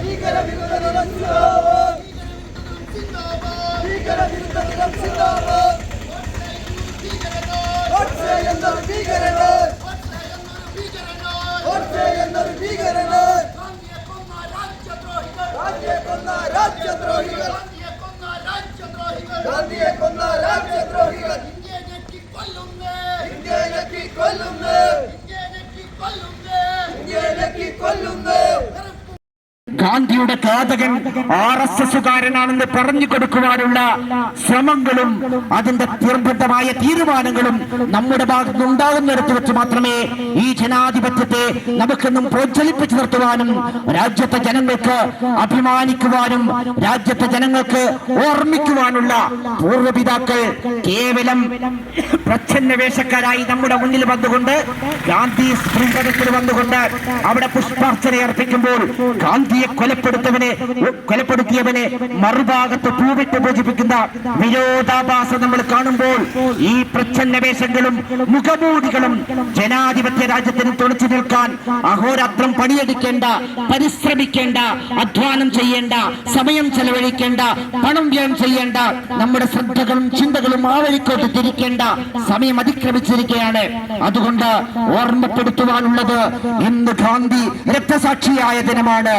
ഭീകര വിരുദ്ധ ഭീകര വിരുദ്ധ ഗാന്ധിയുടെ ഘാതകൻ ആർ എസ് എസുകാരനാണെന്ന് പറഞ്ഞു കൊടുക്കുവാനുള്ള ശ്രമങ്ങളും അതിന്റെ നിർബന്ധമായ തീരുമാനങ്ങളും നമ്മുടെ ഭാഗത്ത് ഉണ്ടാകുന്നിടത്ത് വെച്ച് മാത്രമേ ഈ ജനാധിപത്യത്തെ നമുക്കെന്നും പ്രോജ്വലിപ്പിച്ചു നിർത്തുവാനും രാജ്യത്തെ ജനങ്ങൾക്ക് അഭിമാനിക്കുവാനും രാജ്യത്തെ ജനങ്ങൾക്ക് ഓർമ്മിക്കുവാനുള്ള പൂർവപിതാക്കൾ കേവലം പ്രച്ഛന്ന വേഷക്കാരായി നമ്മുടെ മുന്നിൽ വന്നുകൊണ്ട് ഗാന്ധി സ്ത്രീ വന്നുകൊണ്ട് അവിടെ പുഷ്പാർച്ചന അർപ്പിക്കുമ്പോൾ ഗാന്ധിയെ കൊലപ്പെടുത്തവനെ കൊലപ്പെടുത്തിയവനെ മറുഭാഗത്ത് പൂവിട്ട് പൂജിപ്പിക്കുന്ന വിരോധാഭാസം നമ്മൾ കാണുമ്പോൾ ഈ പ്രച്ഛന്ന വേഷങ്ങളും മുഖമൂടികളും ജനാധിപത്യ രാജ്യത്തിന് തുണച്ചു നിൽക്കാൻ അഹോരാത്രം പണിയെടുക്കേണ്ട പരിശ്രമിക്കേണ്ട അധ്വാനം ചെയ്യേണ്ട സമയം ചെലവഴിക്കേണ്ട പണം വ്യയം ചെയ്യേണ്ട നമ്മുടെ ശ്രദ്ധകളും ചിന്തകളും ആവരിക്കോട്ട് തിരിക്കേണ്ട സമയം അതിക്രമിച്ചിരിക്കുകയാണ്. അതുകൊണ്ട് ഓർമ്മപ്പെടുത്തുവാനുള്ളത് ഇന്ന് ഗാന്ധി രക്തസാക്ഷിയായ ദിനമാണ്.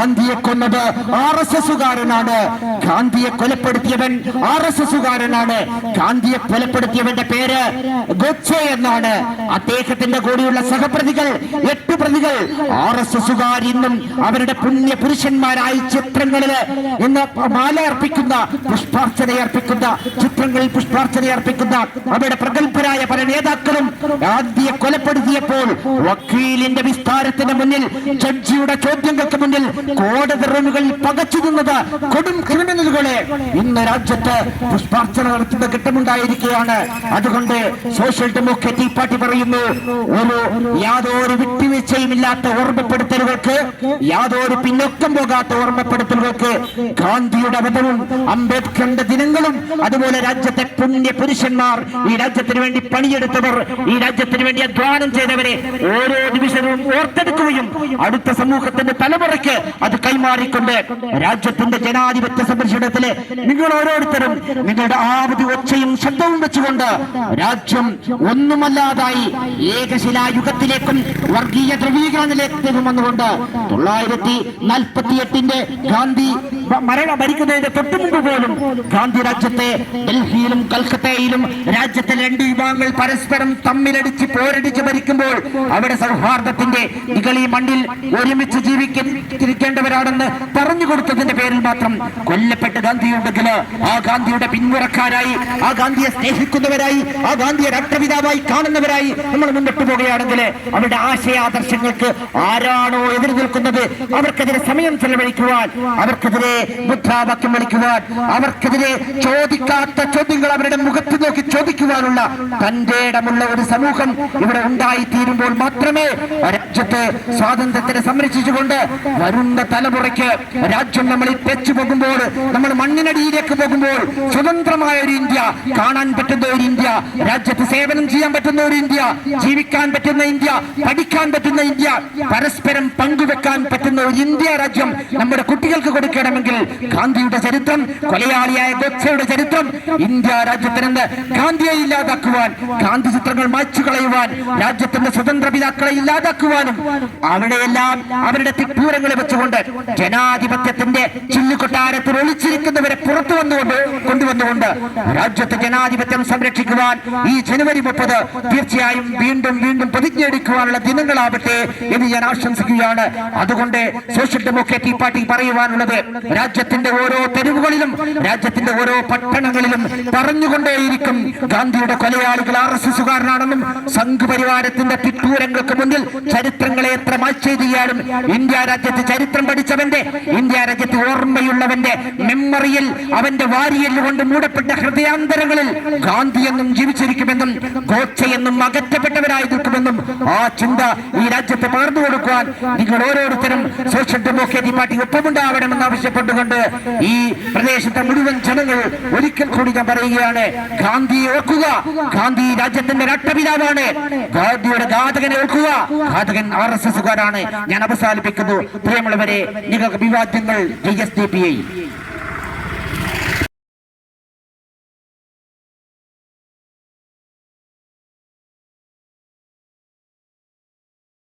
ഗാന്ധിയെ കൊന്നത് ആർ എസ് എസുകാരനാണ്. ഗാന്ധിയെ കൊലപ്പെടുത്തിയവൻ ആർ എസ് എസുകാരനാണ്. ഗാന്ധിയെ കൊലപ്പെടുത്തിയവന്റെ പേര് ഗോഡ്സെ എന്നാണ്. അദ്ദേഹത്തിന്റെ കൂടെയുള്ള സഹപ്രതികൾ എട്ട് പ്രതികൾ. ആർ എസ് എസുകാർ ഇന്നും അവരുടെ പുണ്യ പുരുഷന്മാരായി ചിത്രങ്ങളിൽ ഇന്ന് മാല അർപ്പിക്കുന്ന പുഷ്പാർച്ചന അർപ്പിക്കുന്ന ചിത്രങ്ങളിൽ പുഷ്പാർച്ചന അർപ്പിക്കുന്ന അവരുടെ പ്രഗത്ഭരായ പല നേതാക്കളും ഗാന്ധിയെ കൊലപ്പെടുത്തിയപ്പോൾ വക്കീലിന്റെ വിസ്താരത്തിന് മുന്നിൽ ജഡ്ജിയുടെ ചോദ്യങ്ങൾക്ക് മുന്നിൽ കോടതി റൂമുകളിൽ പകച്ചു നിന്നത് കൊടും ക്രിമിനലുകളെ. ഇന്ന് രാജ്യത്ത് പുഷ്പാർച്ചന നടത്തുന്ന ഘട്ടമുണ്ടായിരിക്കുകയാണ്. അതുകൊണ്ട് സോഷ്യൽ ഡെമോക്രാറ്റിക് പാർട്ടി പറയുന്നു ഒരു യാതൊരു വിട്ടുവീഴ്ചയും ഇല്ലാത്ത ഓർമ്മപ്പെടുത്തലുകൾക്ക് യാതൊരു പിന്നോക്കം പോകാത്ത ഓർമ്മപ്പെടുത്തലുകൾക്ക് ഗാന്ധിയുടെ വധവും അംബേദ്കറിന്റെ ദിനങ്ങളും അതുപോലെ രാജ്യത്തെ പുണ്യ പുരുഷന്മാർ ഈ രാജ്യത്തിന് വേണ്ടി പണിയെടുത്തവർ ഈ രാജ്യത്തിന് വേണ്ടി അധ്വാനം ചെയ്തവരെ ഓരോ നിമിഷവും ഓർത്തെടുക്കുകയും അടുത്ത സമൂഹത്തിന്റെ തലമുറയ്ക്ക് അത് കൈമാറിക്കൊണ്ട് രാജ്യത്തിന്റെ ജനാധിപത്യ സംരക്ഷണത്തിൽ നിങ്ങൾ ഓരോരുത്തരും നിങ്ങളുടെ ആവതി ഒച്ചയും ശബ്ദവും വെച്ചുകൊണ്ട് രാജ്യം ഒന്നുമല്ലാതായി ഏകശിലായുഗത്തിലേക്കും വർഗീയ ധ്രുവീകരണത്തിലേക്കും വന്നുകൊണ്ട് തൊള്ളായിരത്തി നാൽപ്പത്തി എട്ടിന്റെ ഗാന്ധി മരണ ഭരിക്കുന്നതിന്റെ തൊട്ടു മുമ്പ് പോലും ഗാന്ധി രാജ്യത്തെ ഡൽഹിയിലും കൽക്കത്തയിലും രാജ്യത്തെ രണ്ട് വിഭാഗങ്ങൾ പരസ്പരം തമ്മിലടിച്ച് പോരടിച്ച് ഭരിക്കുമ്പോൾ അവിടെ സൗഹാർദ്ദത്തിന്റെ ഇകളി മണ്ണിൽ ഒരുമിച്ച് ജീവിക്കേണ്ടവരാണെന്ന് പറഞ്ഞു കൊടുത്തതിന്റെ പേരിൽ മാത്രം കൊല്ലപ്പെട്ട ഗാന്ധിയുണ്ടെങ്കിൽ ആ ഗാന്ധിയുടെ പിന്മുറക്കാരായി ആ ഗാന്ധിയെ സ്നേഹിക്കുന്നവരായി ആ ഗാന്ധിയെ രാഷ്ട്രപിതാവായി കാണുന്നവരായി നമ്മൾ മുന്നോട്ട് പോവുകയാണെങ്കിൽ അവരുടെ ആശയാദർശങ്ങൾക്ക് ആരാണോ എതിർ നിൽക്കുന്നത് അവർക്കെതിരെ സമയം ചെലവഴിക്കുവാൻ അവർക്കെതിരെ മുദ്രാവാക്യം വിളിക്കുവാൻ അവർക്കെതിരെ ചോദിക്കാത്ത ചോദ്യങ്ങൾ അവരുടെ മുഖത്ത് നോക്കി ചോദിക്കുവാനുള്ള തന്റെ ഇടമുള്ള ഒരു സമൂഹം ഇവിടെ ഉണ്ടായി തീരുമ്പോൾ മാത്രമേ രാജ്യത്തെ സ്വാതന്ത്ര്യത്തിനെ സംരക്ഷിച്ചുകൊണ്ട് വരുന്ന തലമുറയ്ക്ക് രാജ്യം നമ്മൾ തെച്ചു പോകുമ്പോൾ നമ്മൾ മണ്ണിനടിയിലേക്ക് പോകുമ്പോൾ സ്വതന്ത്രമായ ഒരു ഇന്ത്യ കാണാൻ പറ്റുന്ന ഒരു ഇന്ത്യ രാജ്യത്ത് സേവനം ചെയ്യാൻ പറ്റുന്ന ഒരു ഇന്ത്യ ജീവിക്കാൻ പറ്റുന്ന ഇന്ത്യ പഠിക്കാൻ പറ്റുന്ന ഇന്ത്യ പരസ്പരം പങ്കുവെക്കാൻ പറ്റുന്ന ഒരു ഇന്ത്യ രാജ്യം നമ്മുടെ കുട്ടികൾക്ക് കൊടുക്കണമെങ്കിൽ ഗാന്ധിയുടെ ചരിത്രം കൊലയാളിയായ ഗോഡ്സെയുടെ ചരിത്രം ഇന്ത്യ രാജ്യത്തിൽ നിന്ന് ഗാന്ധിയെ ഇല്ലാതാക്കുവാൻ ഗാന്ധി ചിത്രങ്ങൾ മായ്ച്ചു കളയുവാൻ രാജ്യത്തിന്റെ സ്വതന്ത്ര പിതാക്കളെ ഇല്ലാതാക്കുവാനും അവിടെയെല്ലാം അവരുടെ തിക്കൂരങ്ങൾ വെച്ചുകൊണ്ട് ജനാധിപത്യത്തിന്റെ ചില്ലുകൊട്ടാരത്തിൽ ഒളിച്ചിരിക്കുന്നവരെ പുറത്തു വന്നുകൊണ്ട് കൊണ്ടുവന്നുകൊണ്ട് രാജ്യത്തെ ജനാധിപത്യം സംരക്ഷിക്കുവാൻ ഈ ജനുവരി മുപ്പത് തീർച്ചയായും വീണ്ടും വീണ്ടും പ്രതിജ്ഞ എടുക്കുവാനുള്ള ദിനങ്ങളാവട്ടെ എന്ന് ഞാൻ ആശംസിക്കുകയാണ്. അതുകൊണ്ട് സോഷ്യൽ ഡെമോക്രാറ്റിക് പാർട്ടി പറയുവാനുള്ളത് രാജ്യത്തിന്റെ ഓരോ തെരുവുകളിലും രാജ്യത്തിന്റെ ഓരോ പട്ടണങ്ങളിലും പറഞ്ഞുകൊണ്ടേയിരിക്കും ഗാന്ധിയുടെ കൊലയാളികൾ ആർ എസ് എസുകാരനാണെന്നും സംഘപരിവാരത്തിന്റെ പിറ്റൂരങ്ങൾക്ക് മുന്നിൽ ചരിത്രങ്ങളെ എത്ര മാറ്റിയാലും ഇന്ത്യ രാജ്യത്ത് ചരിത്രം പഠിച്ചവന്റെ ഇന്ത്യ രാജ്യത്ത് ഓർമ്മയുള്ളവന്റെ മെമ്മറിയിൽ അവന്റെ വാരിയൽ കൊണ്ട് മൂടപ്പെട്ട ഹൃദയാന്തരങ്ങളിൽ ഗാന്ധി എന്നും ജീവിച്ചിരിക്കുമെന്നും കോച്ചയെന്നും അകറ്റപ്പെട്ടവരായി നിൽക്കുമെന്നും ആ ചിന്ത ഈ രാജ്യത്ത് പകർന്നു കൊടുക്കുവാൻ നിങ്ങൾ ഓരോരുത്തരും സോഷ്യൽ ഡെമോക്രാറ്റിക് പാർട്ടി ഒപ്പമുണ്ടാവണമെന്ന് ആവശ്യപ്പെട്ടുകൊണ്ട് ഈ പ്രദേശത്തെ മുഴുവൻ ജനങ്ങൾ ഒരിക്കൽ കൂടി ഞാൻ പറയുകയാണ് ഗാന്ധി ഓർക്കുക. ഗാന്ധി രാജ്യത്തിന്റെ രാഷ്ട്രപിതാവാണ് ഗാന്ധിയുടെ ഘാതകനെ ഓർക്കുക. ഘാതകൻ ആർ എസ് എസുകാരാണ്. ഞാൻ അവസാനിപ്പിക്കുന്നു. പ്രിയമുള്ളവരെ നിങ്ങൾക്ക് വിവാദ്യങ്ങൾ G S D P I.